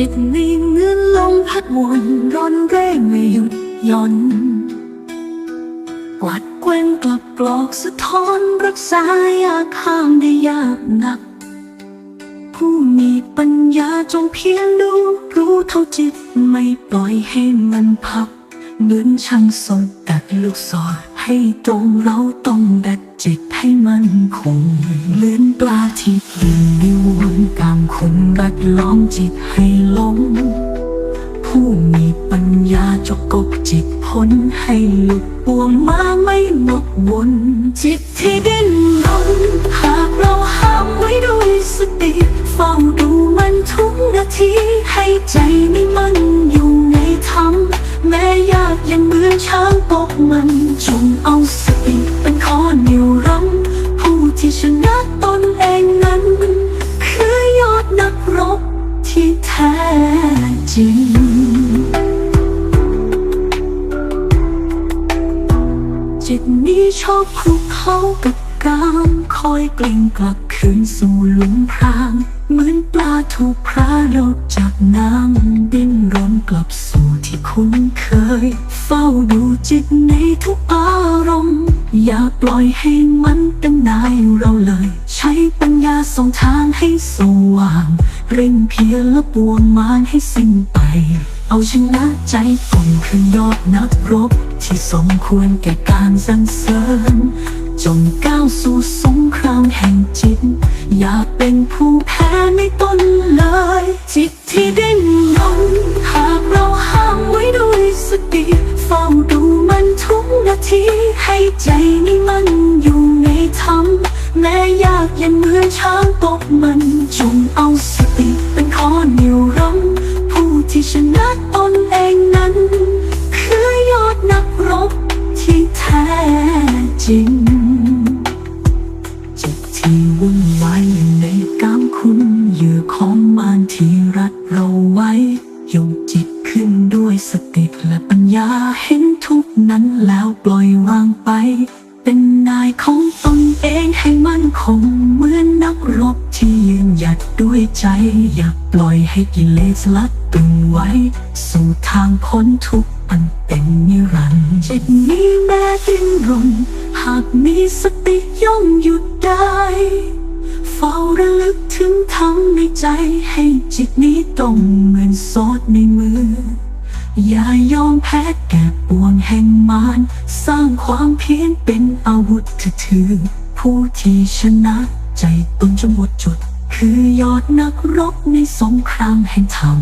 จิตนิ่งเนื้อลมพัดวนร้อนเร่ไม่หยุดย่อนกวาดแกว้งกลับกลอกสะท้อนรักษายาข้างได้ยากหนัก ผู้มีปัญญาจงเพียรดูรู้เท่าจิตไม่ปล่อยให้มันพับเหมือนช่างสนตัดลูกศรให้ตรงเราต้องดัดจิตให้มันคงเลื่อนปลาที่ยิงนิว ล้อมจิตให้ลงผู้มีปัญญาจะกบจิตพ้นให้หลุดปวงมาไม่หมกวนจิตที่ดิ้นรนหากเราห้ามไว้ด้วยสติเฝ้าดูมันทุกนาทีให้ใจไม่มันอยู่ในธรรมแม้ยากยังเหมือช้างตกมัน จริง จิตนี้ชอบคลุกเข้ากับกามคอยกลิ่งกลับคืนสู่หลุมพราง เหมือนปลาถูกพระโดดจากน้ำดิ้นรนกลับสู่ที่คุ้นเคย เฝ้าดูจิตในทุกอารมณ์ อย่าปล่อยให้มันเป็นนายเราเลย ใช้ปัญญาส่องทางให้สว่าง เร่งเพียรและปวงมารให้สิ้นไป เอาชนะใจก่อนคือยอดนักรบ ที่สมควรแก่การสรรเสริญ จงก้าวสู่สงครามแห่งจิต อย่าเป็นผู้แพ้ในตนเลย จิตที่ดิ้นรนหากเราห้ามไว้ด้วยสติเฝ้าดู ทุกนาทีให้ใจนี้มันอยู่ในธรรมแม้ยากยังเหมือนช้างตกมันจงเอาสติเป็นข้อเหนี่ยวรั้งผู้ที่ชนะตนเองนั้น คือยอดนักรบที่แท้จริงจิตที่วุ่นวายอยู่ในกามคุณเหยื่อของมารที่รัดเราไว้ยกจิตขึ้นด้วยสติและปัญ ญาเห็นทุกนั้นแล้วปล่อยวางไป เป็นนายของตนเองให้มั่นคงเหมือนนักรบที่ยืนหยัดด้วยใจ อย่าปล่อยให้กิเลสลัดตึงไว้ สู่ทางพ้นทุกอันเป็นนิรันดร์จิตนี้แม้ดิ้นรน หากมีสติย่อมหยุดได้เฝ้าระลึกถึงธรรมในใจให้จิตนี้ต้องเหมือนโสดในมือ อย่ายอมแพ้แก่ปวงแห่งมารสร้างความเพียรเป็นอาวุธถือ ผู้ที่ชนะใจตนจะหมดจุด คือยอดนักรบในสงครามแห่งธรรม